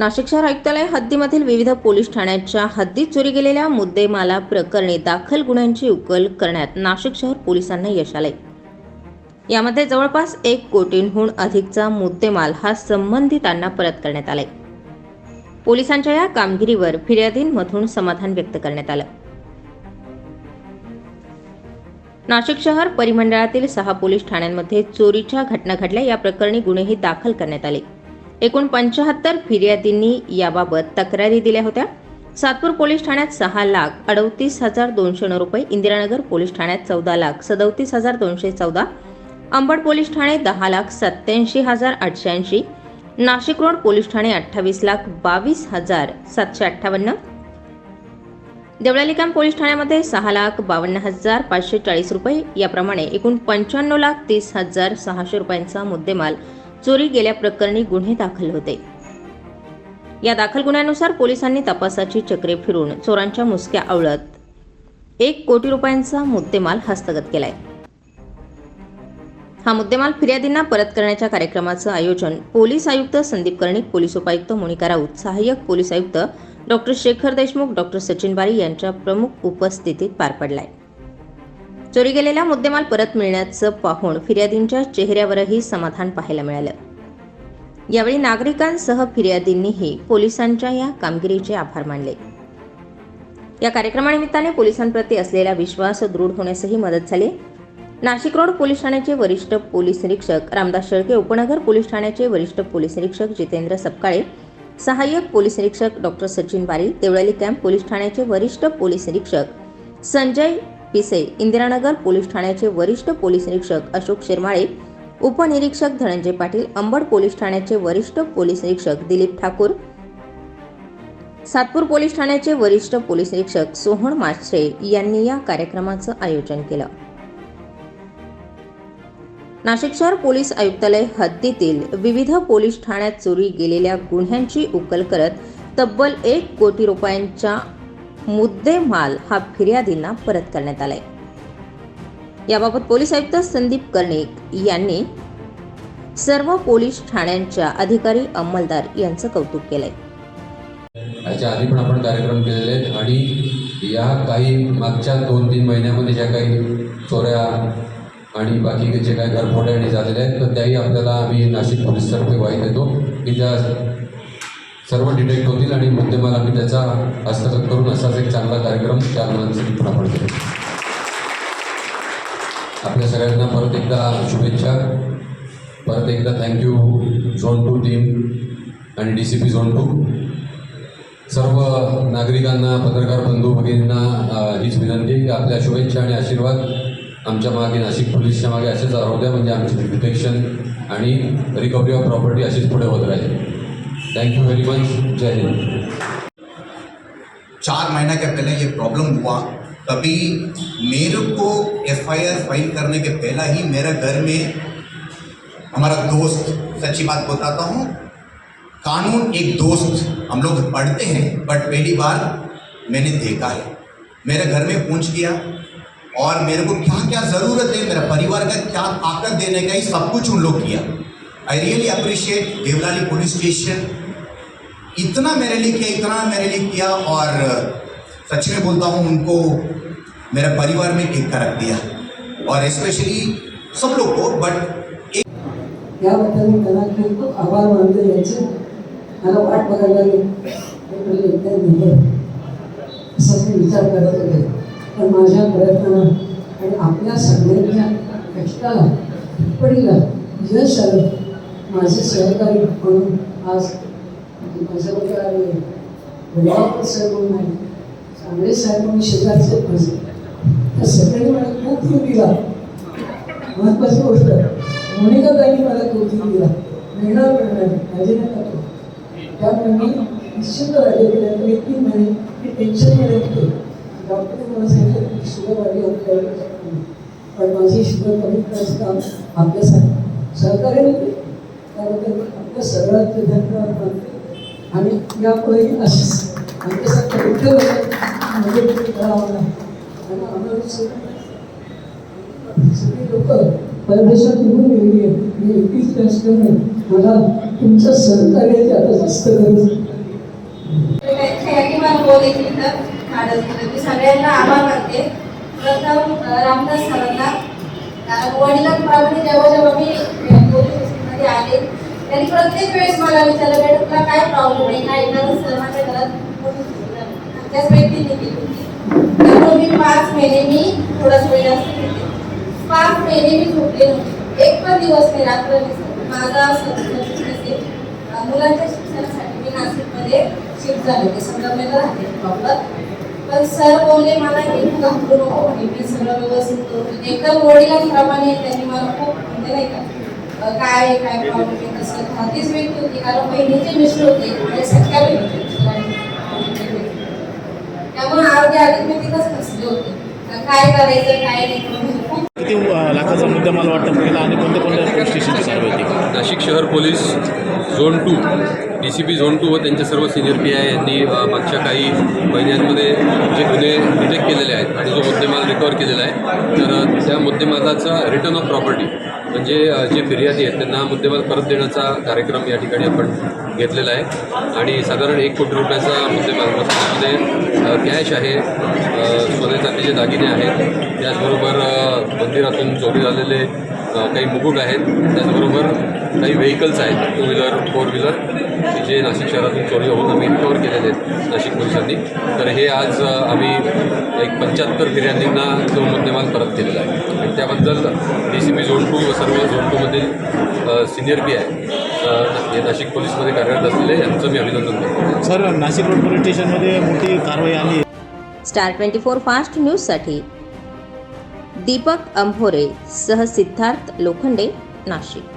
नाशिक शहर आयुक्तालय हद्दीमधील विविध पोलीस ठाण्यांच्या हद्दीत चोरी गेलेल्या मुद्देमाला प्रकरणी दाखल गुन्ह्यांची उकल करण्यात नाशिक शहर पोलिसांना यश आले यामध्ये जवळपास एक कोटींहून अधिकचा मुद्देमाल हा संबंधितांना परत करण्यात आलाय. पोलिसांच्या या कामगिरीवर फिर्यादींमधून समाधान व्यक्त करण्यात आलं. नाशिक शहर परिमंडळातील सहा पोलीस ठाण्यांमध्ये चोरीच्या घटना घडल्या या प्रकरणी गुन्हेही दाखल करण्यात आले. एकूण पंचाहत्तर फिर्यादींनी याबाबत तक्रारी दिल्या होत्या. सातपूर पोलीस ठाण्यात सहा लाख अडतीस हजार दोनशे नऊ रुपये इंदिरानगर पोलीस ठाण्यात चौदा लाख सदोतीस हजार दोनशे चौदा अंबड पोलीस ठाणे दहा लाख सत्याऐंशी हजार आठशे ऐंशी नाशिक रोड पोलीस ठाणे अठ्ठावीस लाख बावीस हजार सातशे अठ्ठावन्न देवळाली कॅम्प पोलीस ठाण्यामध्ये सहा लाख बावन्न हजार पाचशे चाळीस रुपये याप्रमाणे एकूण पंच्याण्णव लाख तीस हजार सहाशे रुपयांचा मुद्देमाल चोरी गेल्या प्रकरणी गुन्हे दाखल होते. या दाखल गुन्ह्यानुसार पोलिसांनी तपासाची चक्रे फिरून चोरांच्या मुसक्या आवळत एक कोटी रुपयांचा मुद्देमाल हस्तगत केलाय. हा मुद्देमाल फिर्यादींना परत करण्याच्या कार्यक्रमाचं आयोजन पोलीस आयुक्त संदीप कर्णिक पोलीस उपायुक्त मोनिका राऊत सहाय्यक पोलीस आयुक्त डॉक्टर शेखर देशमुख डॉक्टर सचिन बारी यांच्या प्रमुख उपस्थितीत पार पडलाय. चोरी गेलेला मुद्देमाल परत मिळण्याचं पाहून फिर्यादींच्या चेहऱ्यावरही समाधान पाहायला मिळालं. यावेळी नागरिकांसह फिर्यादींनीही पोलिसांच्या या कामगिरीचे आभार मानले. या कार्यक्रमानिमित्ताने पोलिसांप्रती असलेला विश्वास दृढ होण्यासही मदत झाली. नाशिक रोड पोलीस ठाण्याचे वरिष्ठ पोलीस निरीक्षक रामदास शेळके उपनगर पोलीस ठाण्याचे वरिष्ठ पोलीस निरीक्षक जितेंद्र सपकाळे सहाय्यक पोलीस निरीक्षक डॉक्टर सचिन बारी देवळाली कॅम्प पोलीस ठाण्याचे वरिष्ठ पोलीस निरीक्षक संजय पिसे इंदिरानगर पोलीस ठाण्याचे वरिष्ठ पोलीस निरीक्षक अशोक शिरमाळे उपनिरीक्षक धनंजय पाटील अंबड पोलीस ठाण्याचे वरिष्ठ पोलीस निरीक्षक दिलीप ठाकूर सातपूर पोलीस ठाण्याचे वरिष्ठ पोलीस निरीक्षक सोहण माश्रे यांनी या कार्यक्रमाचं आयोजन केलं. नाशिक शहर पोलीस आयुक्तालय हद्दीतील विविध पोलीस ठाण्यात चोरी गेलेल्या गुन्ह्यांची उकल करत तब्बल एक कोटी रुपयांच्या मुद्देमाल हा फिर्यादींना परत करण्यात आलाय. याबाबत पोलीस आयुक्त संदीप कर्णिक यांनी सर्व पोलीस ठाण्यांच्या अधिकारी अंमलदार यांचं कौतुक केलंय. याच्या आधी पण आपण कार्यक्रम केलेले आहेत आणि या काही मागच्या दोन तीन महिन्यामध्ये ज्या काही चोऱ्या आणि बाकी जे काही घरफोड्या झालेल्या आहेत तर त्याही आपल्याला आम्ही नाशिक पोलीसतर्फे वाईट देतो. की त्या सर्व डिटेक्ट होतील आणि मुद्देमाल आम्ही त्याचा हस्तगत करून असाच एक चांगला कार्यक्रम चार मुलांसाठी पण आपण करू. आपल्या सगळ्यांना परत एकदा शुभेच्छा. परत एकदा thank you zone two team आणि D C P zone two सर्व नागरिकांना पत्रकार बंधू भगिनींना हीच विनंती की आपल्या शुभेच्छा आणि आशीर्वाद आमच्या मागे नाशिक पोलीसच्या मागे असेच राहू द्या. म्हणजे आमची डिटेक्शन आणि रिकव्हरी ऑफ प्रॉपर्टी अशीच पुढे होत राहील. थँक्यू व्हेरी मच जय हिंद चार महीना के पहले ये प्रॉब्लम हुआ। तभी मेरे को एफआईआर फ़ाइल करने के पहला ही मेरे घर में हमारा दोस्त, सच्ची बात बताता हूँ, कानून एक दोस्त हम लोग पढ़ते हैं बट पहली बार मैंने देखा है। मेरे घर में पूछ किया, और मेरे को क्या क्या ज़रूरत है, मेरा परिवार का क्या ताकत देने का ही सब कुछ उन लोग KIA. I really appreciate Devlali police station इतना मेरे लिए किया, इतना मेरे लिए किया और सच में बोलता हूँ, उनको मेरे परिवार में एक रख दिया। और स्पेशली सब लोग को बट याबद्दल त्यांना खूप खूप आभार मानतो यांचे मला वाट बघायला एकदा दिलं असं मी विचार करत होते पण माझ्या प्रयत्नानं आणि आपल्या सगळ्यांच्या कष्टाला पडीला यश आलं. माझे सहकारी म्हणून आज म्हणजे माझ्या आले वडिलापूर साहेब म्हणून आहे. चांगले साहेब म्हणून शेजारचे माझे. त्या सगळ्यांनी मला खूप जीव दिला महत्वाची गोष्ट. मोनिका ताईंनी मला कौतुक दिला मिळणार मिळणार माझे नका तो? त्यामुळे मी निश्चिंत राहिले की एक तीन महिने मी टेन्शनमध्ये होते. डॉक्टरने मला सांगितलं की शुगर वाढली होती पण माझी शुगर कमी करायचं काम आपल्यासाठी. सहकार्याने म्हणजे केलं त्याबद्दल आपल्या सगळ्यांचे धन्यवाद मानते आणि यापुढेही असेच आमच्यासारख्या करावं आणि आम्हाला सगळी लोक परदेशात निघून गेली आहे मी एकटीच असल्यामुळे मला तुमचं सहकार्याची आता जास्त गरज तर सगळ्यांना आभार मानते. प्रथम रामदास सरांना वडिलांप्रमाणे जेव्हा जेव्हा मी इथे आले. त्यांनी प्रत्येक वेळेस मला विचारलं मॅडम तुला काय प्रॉब्लेम आहे? काय कारण माझ्या घरात? त्याच व्यक्तीने केली होती. मी पाच महिने मी थोडासा वेळ असते पाच महिने मी झोपले नव्हते. एक पण दिवस मी रात्र माझा मुलांच्या शिक्षणासाठी मी नाशिकमध्ये शिफ्ट झाले होते. संगमेला राहते प्रॉपर पण सर बोलले मला की तू घाबरू नको. म्हणे मी सगळं व्यवस्थित करू एकदम वडिलांप्रमाणे त्यांनी मला खूप म्हणजे नाही का काय काय प्रॉब्लेम व्यक्ती होती. कारण बहिणीचे मिस्टर होते. आणि सख्या बहिणी. त्यामुळे अर्धे आधी मी तिथंच फसले होते. काय करायचं काय नाही म्हणजे किती लाखाचा मुद्दा मला वाटतं केला आणि कोणत्या कोणत्या पोलीस स्टेशनची कारवाई होती? नाशिक शहर police zone two D C P zone two व त्यांचे सर्व सिनियर पी आय यांनी मागच्या काही महिन्यांमध्ये जे गुन्हे डिटेक्ट केलेले आणि जो मुद्देमाल रिकवर केलेला आहे तर त्या मुद्देमालाचा रिटर्न ऑफ प्रॉपर्टी म्हणजे जे फिर्यादी आहेत त्यांना मुद्देमाल परत देण्याचा कार्यक्रम या ठिकाणी आपण घेतलेला आहे. आणि साधारण एक कोटी रुपयाचा मुद्देमाल म्हणजे त्यामध्ये कॅश आहे सोने चांदीचे दागिने आहेत त्याचबरोबर मंदिरातून चोरी झालेले काही मुकुट आहेत त्याचबरोबर काही व्हेकल्स आहेत टू व्हीलर फोर व्हीलर जे नाशिक शहरातून चोरी होऊन आम्ही आहेत नाशिक पोलिसांनी. तर हे आज आम्ही एक पंच्याहत्तर फिर्यादींना तो मुद्देमाल परत केलेला आहे. आणि त्याबद्दल D C P zone two व सर्व झोन टूमधील सिनियर पी आहे हे नाशिक पोलीसमध्ये कार्यरत असलेले यांचं मी अभिनंदन करतो. सर नाशिक रोड पोलीस स्टेशनमध्ये मोठी कारवाई आली. स्टार ट्वेंटी फोर फास्ट न्यूजसाठी दीपक अंभोरे सह सिद्धार्थ लोखंडे नाशिक.